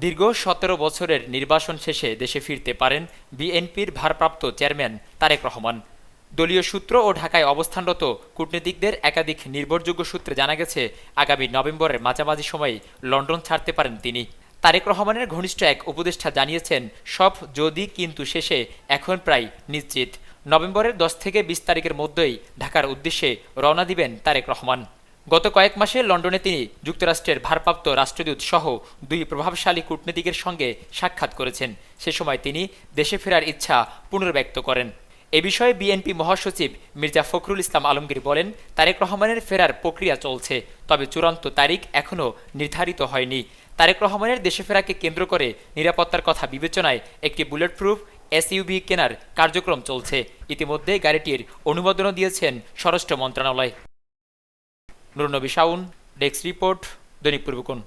দীর্ঘ সতেরো বছরের নির্বাসন শেষে দেশে ফিরতে পারেন বিএনপির ভারপ্রাপ্ত চেয়ারম্যান তারেক রহমান। দলীয় সূত্র ও ঢাকায় অবস্থানরত কূটনীতিকদের একাধিক নির্ভরযোগ্য সূত্রে জানা গেছে, আগামী নভেম্বরের মাঝামাঝি সময়ে লন্ডন ছাড়তে পারেন তিনি। তারেক রহমানের ঘনিষ্ঠ এক উপদেষ্টা জানিয়েছেন, সব যদি কিন্তু শেষে, এখন প্রায় নিশ্চিত। নভেম্বরের দশ থেকে বিশ তারিখের মধ্যেই ঢাকার উদ্দেশ্যে রওনা দিবেন তারেক রহমান। গত কয়েক মাসে লন্ডনে তিনি যুক্তরাষ্ট্রের ভারপ্রাপ্ত রাষ্ট্রদূত সহ দুই প্রভাবশালী কূটনীতিকের সঙ্গে সাক্ষাৎ করেছেন। সে সময় তিনি দেশে ফেরার ইচ্ছা পুনর্ব্যক্ত করেন। এ বিষয়ে বিএনপি মহাসচিব মির্জা ফখরুল ইসলাম আলমগীর বলেন, তারেক রহমানের ফেরার প্রক্রিয়া চলছে, তবে চূড়ান্ত তারিখ এখনও নির্ধারিত হয়নি। তারেক রহমানের দেশে ফেরাকে কেন্দ্র করে নিরাপত্তার কথা বিবেচনায় একটি বুলেট প্রুফ এসইউভি কেনার কার্যক্রম চলছে। ইতিমধ্যে গাড়িটির অনুমোদনও দিয়েছেন স্বরাষ্ট্র মন্ত্রণালয়। নুরনবী শাউন ডেস্ক রিপোর্ট দৈনিক পূর্বকোণ।